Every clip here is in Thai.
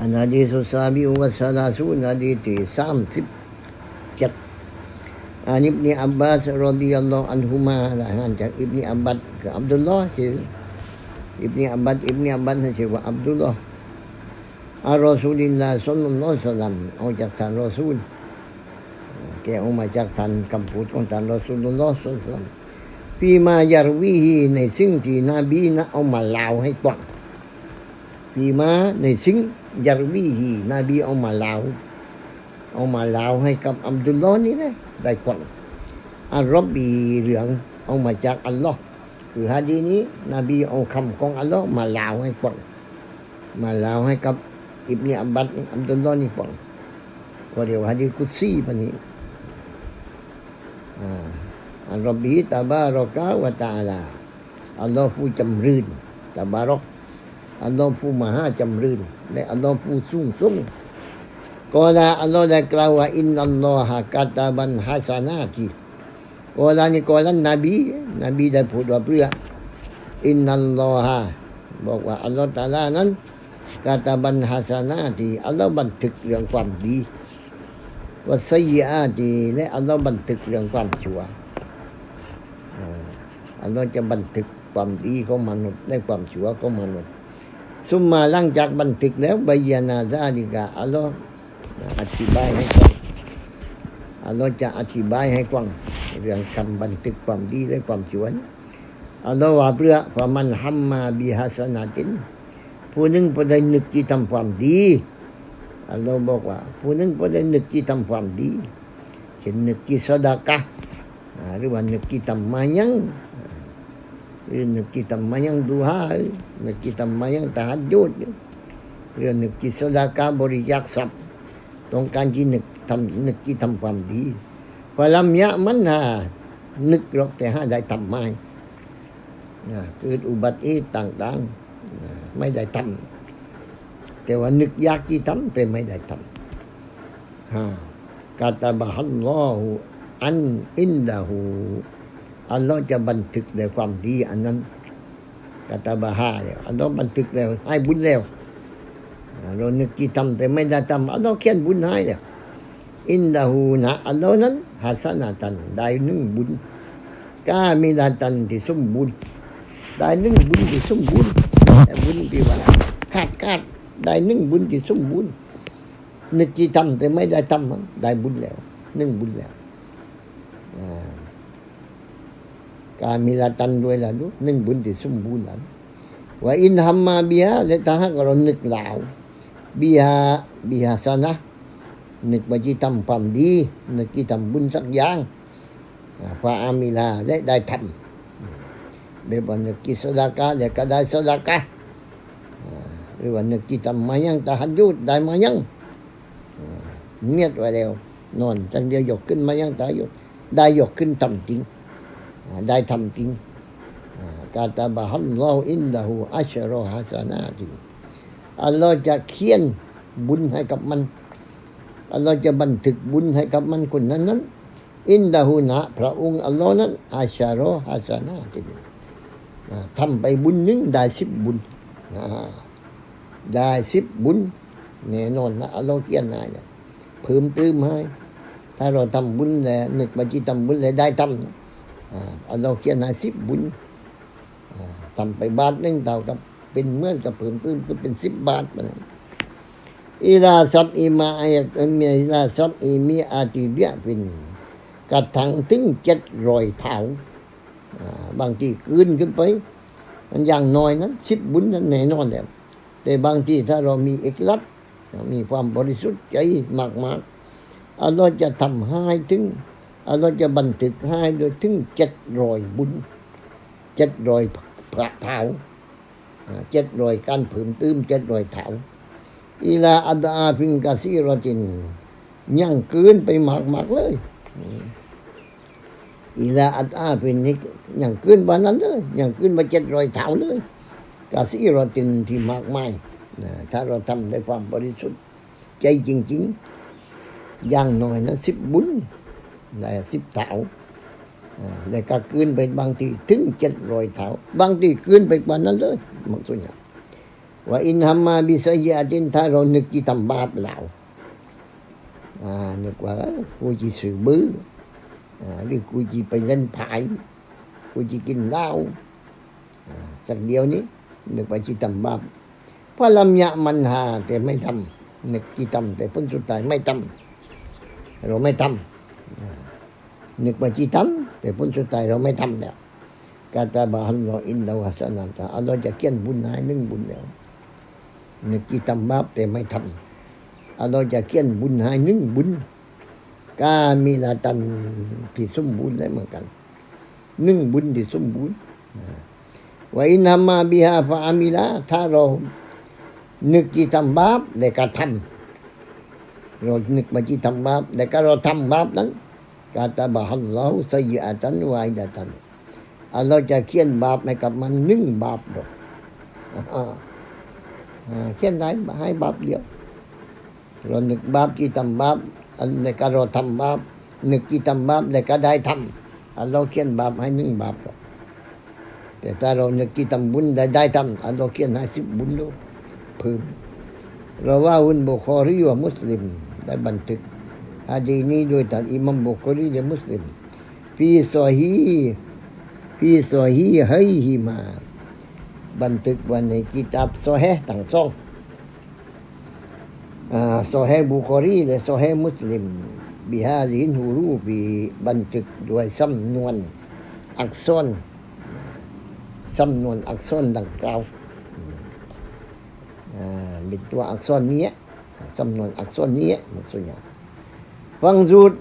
อันฮะดีสุสาบิอุวะสลาสูนฮะดีที่สามสิบเจ็ดอันอิบนีอับบาสรดิยัลลอฮุอันฮุมารายงานจากอิบนีอับบาสกับอับดุลลอฮ์ชื่ออิบนีอับบาสอิบนีอับบาสนั่นชื่อว่าอับดุลลอฮ์อัลรอซูลิลลาฮ์สัลลัลลอฮุอะลัยฮิวะสัลลัมเอาจากท่านรอซูลแกเอามาจากท่านคำพูดของท่านรอซูลุลลอฮ์สัลลัลลอฮุอะลัยฮิวะสัลลัมฟีมายารวีฮีในสิ่งที่นบีนะเอามาเล่าให้ฟังปีมาในสิ่ง ยารวีฮีนบีเอามาเล่าเอามาเล่าให้กับอับดุลลอฮ์นี่นะได้ฟังอัลรบบีเรื่องเอามาจากอัลลอฮ์คือฮะดีนี้ นบีเอาคำของอัลลอฮ์มาเล่าให้ฟังมาเล่าให้กับอิบนีอับบัดอับดุลลอฮ์นี่ฟังก็เรียกว่าฮะดีกุซีปนี้อ่าอัลบีตาบารอกะวะตาลาอัลลอฮ์ผู้จำรื่นตาบารอก อัลลอฮ์ผู้มหาจำรื่นและอัลลอฮ์ผู้สูงส่งก็ละอัลลอฮ์ได้กล่าวว่าอินนัลลอฮะกาตาบันฮัสนาทีก็ละนี่ก็ละนบีนบีได้พูดว่าเพื่ออินนัลลอฮะบอกว่าอัลลอฮ์ตาลานั้นกาตาบันฮัสนาทีอัลลอฮ์บันทึกเรื่องความดีว่าไซยาตีและอัลลอฮ์บันทึกเรื่องความชั่วอัลลอฮ์จะบันทึกความดีของมนุษย์และความชั่วของมนุษย์ ซุมมาหลังจากบันทึกแล้วบยานาซาลิกาอัลลอฮ์อธิบายให้ฟังอัลลอฮ์จะอธิบายให้ฟังเรื่องคำบันทึกความดีและความชั่วอัลลอฮ์ว่าเพื่อพอมันฮัมมาบิฮัสนาตินผู้หนึ่งผู้ใดนึกที่ทำความดีอัลลอฮ์บอกว่า ผู้หนึ่งผู้ใดนึกที่ทำความดีเช่นนึกที่สดากะอ่าหรือว่านึกที่ทำมายัง Nak kita mayang duha, nak kita mayang tahajud. Ria nak kita sedekah beriak sab. ต้องการที่นึกทำนึกที่ทำความดีพอลำยะมันนะนึกหรอกแต่ห้าได้ทำไม่นะเกิดอุบัติเหตุต่างๆ ไม่ได้ทำแต่ว่านึกอยากที่ทำแต่ไม่ได้ทำกาตาบะฮัลลอฮุอันอินดาหู อัลลอฮ์จะบันทึกในความดี อันนั้นกาตาบาฮาเนี่ยอัลลอฮ์บันทึกแล้วให้บุญแล้วเรานึกกี่ทำแต่ไม่ได้ทำอัลลอฮ์เขียนบุญให้แล้วอินดาหูนะอัลลอฮ์นั้นฮัสนาตันได้หนึ่งบุญกามีดาตันที่สมบูรณ์ได้หนึ่งบุญที่สมบูรณ์แต่บุญที่ว่าขาดขาดได้หนึ่งบุญที่สมบูรณ์นึกกี่ทำแต่ไม่ได้ทำได้บุญแล้ว การมีละตันด้วยละลูกนึ่งบุญที่สมบูรณ์นั้นว่าอินฮัมมาบีฮาและถ้าหากเรานึกเหล่าเบียเบีฮาสนะนึกว่าจะทำความดีนึกที่ทำบุญสักอย่างฟาอามิลาได้ได้ทำเรียกว่านึกกิสดากะและก็ได้สดากะหรือว่านึกที่ทำมายังตาหัดยุดได้มายังเนียดไว้แล้วนอนจังเดียวยกขึ้นมายังตายยกได้ยกขึ้นทำจริง ได้ทำจริงกาตาบะฮัลลอฮอินดะฮูอัชรอฮัสนาติอัลลอฮ์จะเขียนบุญให้กับมันอัลลอฮ์จะบันทึกบุญให้กับมันคนนั้นนั้น อินดะฮูนะพระองค์อัลลอฮ์นั้นอัชรอฮัสนาติทำไปบุญหนึ่งได้สิบบุญได้สิบบุญแน่นอนนะอัลลอฮ์เขียนให้เพิ่มเติมให้ถ้าเราทำบุญแล้วนึกว่าที่ทำบุญแล้วได้ทำ อัลลอฮ์เขียนให้สิบบุญทำไปบาทหนึ่งเท่ากับเป็นเมื่อกับเพิ่มตื้นก็เป็นสิบบาทมันอิลาซับอิมาอายตมีอิลาซับอิมีอาติเดียเป็นกระถังถึงเจ็ดรอยเท้าบางทีคืนขึ้นไป มันอย่างน้อยนั้นสิบบุญนั้นแน่นอนแล้วแต่บางทีถ้าเรามีเอกลักษณ์มีความบริสุทธิ์ใจมากๆอัลลอฮ์จะทำให้ถึง อัลลอฮ์จะบันทึกให้โดยถึงเจ็ดรอยบุญเจ็ดรอยพระเท้าเจ็ดรอยการผืมตื้มเจ็ดรอยเท้าอีลาอัดอาฟิงกาซีรจินยังเกินไปมากมากเลยอีลาอัดอาฟินนี่ยังเกินบ้านนั้นเลยยังเกินมาเจ็ดรอยเท้าเลยกาซีรจินที่มากมายถ้าเราทำด้วยความบริสุทธิ์ใจจริง ๆ อย่างน้อยนั้นสิบบุญ là ship thảo à, là cả cươn bên bang thì ถึงเจ็ดร้อยเถาบางทีคืนไปกว่านั้นเลยมันส่วนใหญ่ว่าอินฮัมมาบิสยาตินถ้าเรานึกที่ทำบาปแล้วอ่านึกว่าเอ้อกูจะสื่อบื้ออ่าหรือกูจะไปเล่นไพ่กูจะกินเหล้าสักเดียวนี้นึกว่าจะทำบาปพระลำยะมันหาแต่ไม่ทำนึกที่ทำแต่ผลสุดท้ายไม่ทำเราไม่ทำ นึกว่าจะทำแต่ผลสุดท้ายเราไม่ทำแล้ว kata bahallah inna wa sanata อัลลอฮ์จะเขียนบุญให้หนึ่งบุญแล้วนึกที่ทำบาปแต่ไม่ทำอัลลอฮ์จะเขียนบุญให้หนึ่งบุญกามีลาตันที่สมบูรณ์แล้เหมือนกันหนึ่งบุญที่สมบูรณ์ว่าอินนามาบิฮาฟาอามิลาถ้าเรานึกที่ทำบาปแต่ก็ทำ เรานึกมาที่ทำบาปแต่ก็เราทำบาปนั้นกาตาบาฮัลลอฮ์สัยอาตันวาอิดะตันอัลลอฮ์จะเขียนบาปให้กับมันหนึ่งบาปดอกเขียนได้ให้บาปเดียว เรานึกบาปที่ทำบาปอันในก็เราทำบาปนึกที่ทำบาปในก็ได้ทำอัลลอฮ์เขียนบาปให้หนึ่งบาปดอกแต่ถ้าเรานึกที่ทำบุญได้ได้ทำอัลลอฮ์เขียนให้สิบบุญด้วยเพิ่มเราว่าอุนบุคอรีว่ามุสลิม ได้บันทึกฮะดีนี้โดยท่านอิมัมบุคอรีและมุสลิมฟีซอฮีพี่ซอฮีเฮยฮิมา บันทึกไว้ในกิตาบโซเฮทั้งสองอ่าโซเฮบุคอรีและโซเฮมุสลิมบิฮาลินฮูรูบีบันทึกด้วยสำนวนอักษรสำนวนอักษรดังกล่าวอ่าเป็นตัวอักษรนี้ สำนวนอักษรนี้มันส่วนใหญ่ฟังสูตร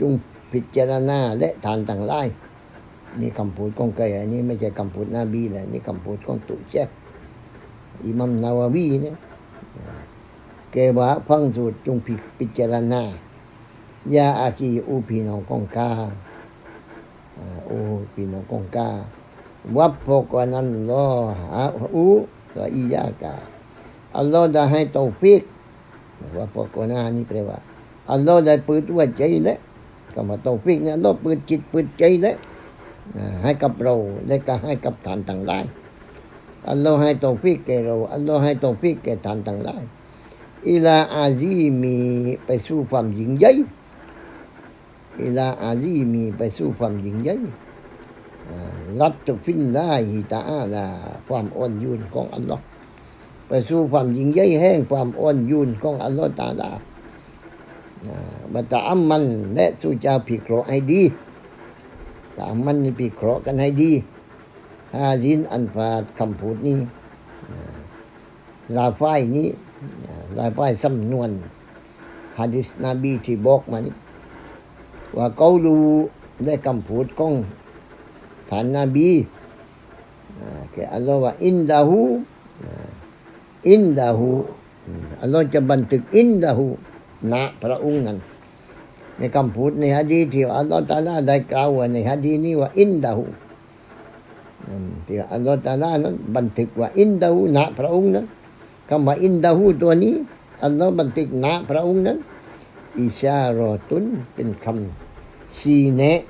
จงพิจารณาและทานต่างหลายนี่คำพูดของใครอันนี้ไม่ใช่คำพูดนบีแหละนี่คำพูดของตุเชฟอิมัมนาววีเนี่ยแกว่าฟังสูตรจงพิจารณายาอาคีอูพี่น้องของกาอ่าโอ้พี่น้องของกาวับพกว่านั้นรอฮะอูก็อียากาอัลลอฮ์ได้ให้ตอฟิก วับพกว่านั้นนี่แปลว่า อัลลอฮ์ได้เปิดหัวใจแล้วคำว่าตอฟิกเนี่ยอัลลอฮ์เปิดจิตเปิดใจแล้วให้กับเราและก็ให้กับฐานต่างหลายอัลลอฮ์ให้ตอฟิกแก่เรา อัลลอฮ์ให้ตอฟิกแก่ฐานต่างหลายอิลาอาซีมีไปสู่ความยิ่งใหญ่อิลาอาซีมีไปสู่ความยิ่งใหญ่รัตฟินลาฮิตาอาลาความอ่อนโยนของอัลลอฮ์ สู่ความยิ่งใหญ่แห่งความอ่อนโยนของอัลลอฮ์ตาลาบัตรอัมมัน และสู่เจ้าผิเคราะห์ให้ดีสามมันนี่พิเคราะห์กันให้ดีฮาดินอันฟาดคำพูดนี้อ่าลาไฟนี้อ่าลาไฟสำนวนฮะดิษนบีที่บอกมานี่ว่าเขารู้ได้คำพูดของท่านนบีแกอัลลอฮ์ว่าอินดาหู อินดาหูอัลลอฮ์จะบันทึกอินดาหูณพระองค์นั้นในคำพูดในฮะดีที่อัลลอฮฺตาลาได้กล่าวไว้ในฮะดีนี้ว่าอินดาหูที่อัลลอฮฺตาลานั้นบันทึกว่าอินดาหูณพระองค์นั้นคำว่าอินดาหูตัวนี้อัลลอฮฺบันทึกณพระองค์นั้นอิชารอตุนเป็นคำชี้แนะ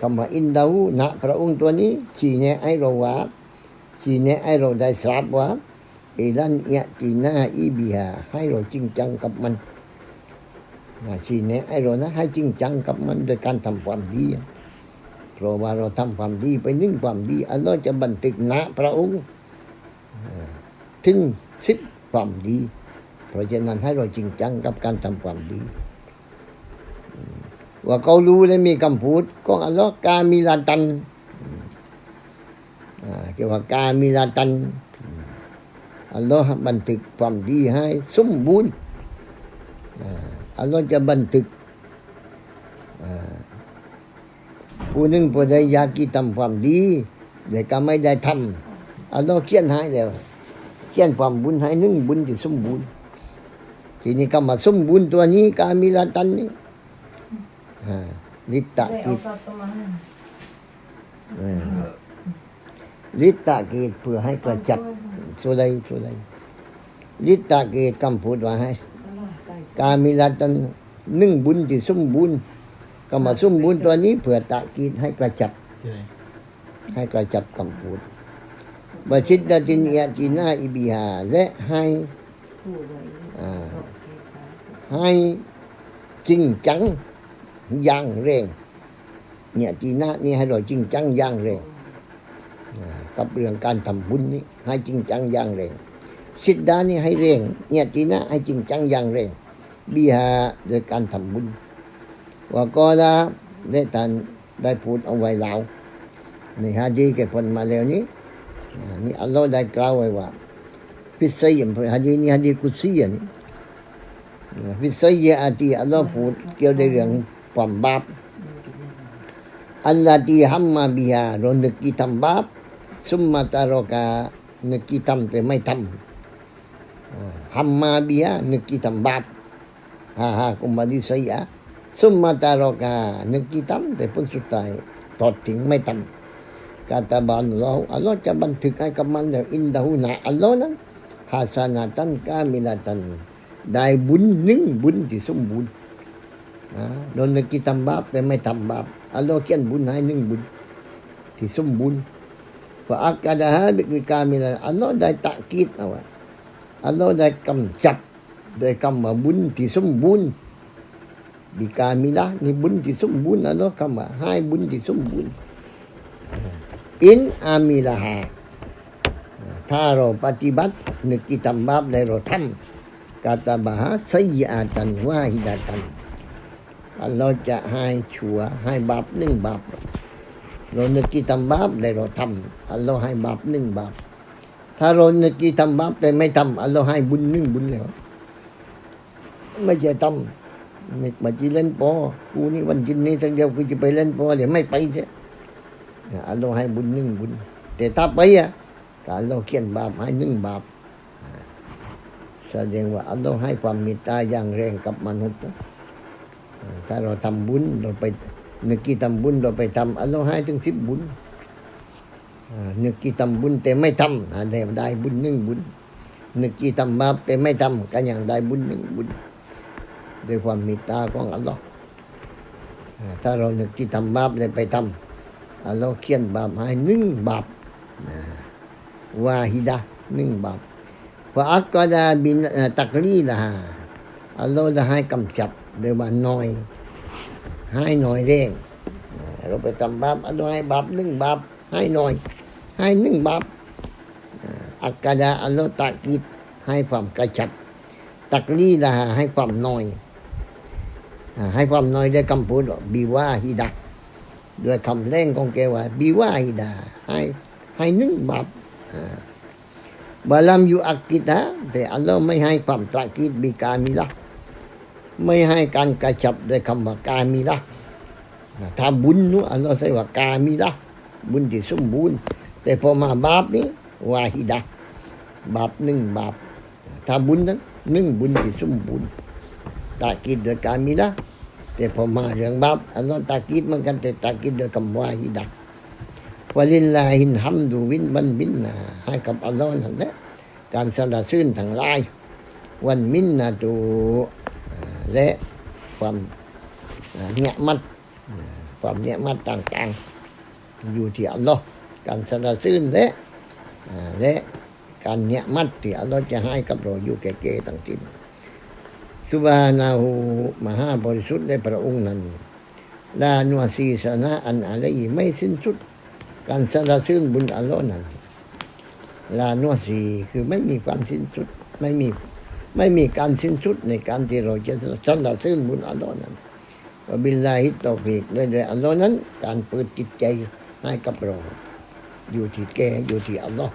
คำว่าอินดาหูณพระองค์ตัวนี้ชี้แนะให้เราว่าชี้แนะให้เราได้ทราบว่า อิลันยะตีนาอีบิฮาให้เราจริงจังกับมันนะชี้แนะให้เรานะให้จริงจังกับมันโดยการทำความดีเพราะว่าเราทำความดีไปนึ่งความดีอัลลอฮ์จะบันทึกณพระองค์ถึงสิบความดี เพราะฉะนั้นให้เราจริงจังกับการทำความดี ว่าเขารู้และมีคำพูดของอัลลอฮ์กามิลาตันอืมอ่าเกี่ยวกับกามิลาตัน อืมอัลลอฮ์บันทึกความดีให้สมบูรณ์อ่าอัลลอฮ์จะบันทึกอ่าผู้หนึ่งผู้ใดอยากที่ทำความดีแต่ก็ไม่ได้ทำอัลลอฮ์เขียนให้แล้วเขียนความบุญให้หนึ่งบุญที่สมบูรณ์ทีนี้ก็มาสมบูรณ์ตัวนี้กามิลาตันนี่อ่าลิตตะ Dek, กิจ otak kemana? อ่าลิตตะกิจเพื่อให้กระจัด สุไลสุไลลิตตะกิจคำพูดว่าให้กามิลาตันหนึ่งบุญที่สมบูรณ์ก็มาสมบูรณ์ตัวนี้เพื่อตะกีดให้กระจัดให้กระจัดคำพูดบชิดดาตินยาตินาอิบิฮาและให้ให้จริงจังอย่างเร่งเนี่ยจีน่านี่ให้เราจริงจังอย่างเร่ง กับเรื่องการทำบุญนี่ให้จริงจังอย่างเร่งสิทธานี่ให้เร่งเนี่ยจีน่าให้จริงจังอย่างเร่งบีฮาโดยการทำบุญว่าก็ละได้ท่านได้พูดเอาไว้แล้วในฮะดีแก่ผลมาแล้วนี้นี่อัลลอฮ์ได้กล่าวไว้ว่าพิเศษฮะดีนี่ฮะดีกุศลนี่วิสัยอาตีอัลลอฮ์พูดเกี่ยวในเรื่องความบาปอัลลอฮ์ที่ฮัมมาบิฮาเรานึกที่ทำบาป สุมมาตารกานึกที่ทำแต่ไม่ทำฮัมมาบิฮานึกที่ทำบาปฮ่าฮ่ากุมบาดิสัยะสุมมาตารกานึกที่ทำแต่ผลสุดท้ายทอดทิ้งไม่ทำกาตาบานเราอัลลอฮ์จะบันทึกให้กับมันแล้วอินดาหูนาอัลลอฮ์นั้นฮาสนาตันกามิลาตันได้บุญหนึ่งบุญที่สมบูรณ์โดนนึกที่ทำบาปแต่ไม่ทำบาปอัลลอฮ์เขียนบุญให้หนึ่งบุญที่สมบูรณ์ เพราะอากาดาฮะบิกิกามิลาอัลลอฮ์ได้ตะกีดเอาไว้อัลลอฮ์ได้กำจัดได้วยคำว่าบุญที่สมบูรณ์บิกามิลานี่บุญที่สมบูรณ์อัลลอฮ์คำว่าให้บุญที่สมบูรณ์อินอามิลาฮาถ้าเราปฏิบัตินึกที่ทำบาปได้เราทำ kata bahas sayyatan wahidatan อัลลอฮ์จะให้ชัวให้บาปหนึ่งบาป เรานึกที่ทำบาปแต่เราทำอัลลอฮ์ให้บาปหนึ่งบาปถ้าเรานึกที่ทำบาปแต่ไม่ทำอัลลอฮ์ให้บุญหนึ่งบุญแล้วไม่ใช่ทำนึกมาจีเล่นปอกูนี่วันจินนี้ทั้งเดียวกูจะไปเล่นปอเดี๋ยวไม่ไปเสียอัลลอฮ์ให้บุญหนึ่งบุญ แต่ถ้าไปอะอัลลอฮ์เขียนบาปให้หนึ่งบาปแสดงว่าอัลลอฮ์ให้ความเมตตาอย่างแรงกับมนุษย์ถ้าเราทำบุญเราไป นึกกี่ทำบุญเราไปทำอัลลอฮ์ให้ถึงสิบบุญอ่านึกกี่ทำบุญแต่ไม่ทำอ่าได้ได้บุญหนึ่งบุญนึกกี่ทำบาปแต่ไม่ทำก็ยังได้บุญหนึ่งบุญด้วยความมตตาของอัลลอฮ์ถ้าเรานึกกี่ทำบาปเลยไปทำอัลลอฮ์เขียนบาปให้หนึ่งบาปวาฮิดะหนึ่งบาปว่าอักกดาบินตักลีละฮะอัลลอฮ์จะให้กำจับโดยว่าน้อย ให้น้อยเร่งเราไปทำบาปอัลลอฮ์ให้บาปหนึ่งบาปให้น้อย ให้หนึ่งบาปอักกดาอัลลอฮ์ตะกิดให้ความกระชับ ตักลีละฮะให้ความน้อย ให้ความน้อยด้วยคำพูดบีว่าฮิดะด้วยคำเล่งของแกว่าบีว่าฮิดะให้ให้หนึ่งบาปบาลัมยูอักกิดะแต่อัลลอฮ์ไม่ให้ความตะกิดบีกามิละ ไม่ให้การกระชับด้วยคำว่ากามิละถ้าบุญนู้อัลลอฮ์ใช้ว่ากามิละบุญที่สมบูรณ์แต่พอมาบาปนี้วาฮิดะบาปหนึ่งบาปถ้าบุญนั้นหนึ่งบุญที่สมบูรณ์ตะกิดด้วยกามิละแต่พอมาเรื่องบาปอัลลอฮ์ตะกิดเหมันกันแต่ตะกิดด้วยคำวาฮิดะวะลิลลาฮินฮัมดูวินบันบินนาให้กับอัลลอฮ์นั่นแหละการสรรเสริญทั้งหลายวันมินนาตู และความเนี่ยมัดความเนี่ยมัดต่างๆ อยู่ที่อัลลอฮ์การสรรเสริญและและการเนี่ยมัดที่อัลลอฮ์จะให้กับเราอยู่แก่ๆต่างทิ้นสุบานาหูมหาบริสุทธิ์ในพระองค์นั้นลานัวซีสนะอันอะไรไม่สิ้นสุด การสรรเสริญบุญอัลลอฮ์นั้นลานัวสีคือไม่มีความสิ้นสุดไม่มี ไม่มีการสิ้นสุดในการที่เราจะสรรเสริญบุญอันนั้นว่าบิลลาฮิตตอฟิกด้วยด้วยอันนั้น การเปิดจิตใจให้กับเราอยู่ที่แกอยู่ที่อัลลอฮ์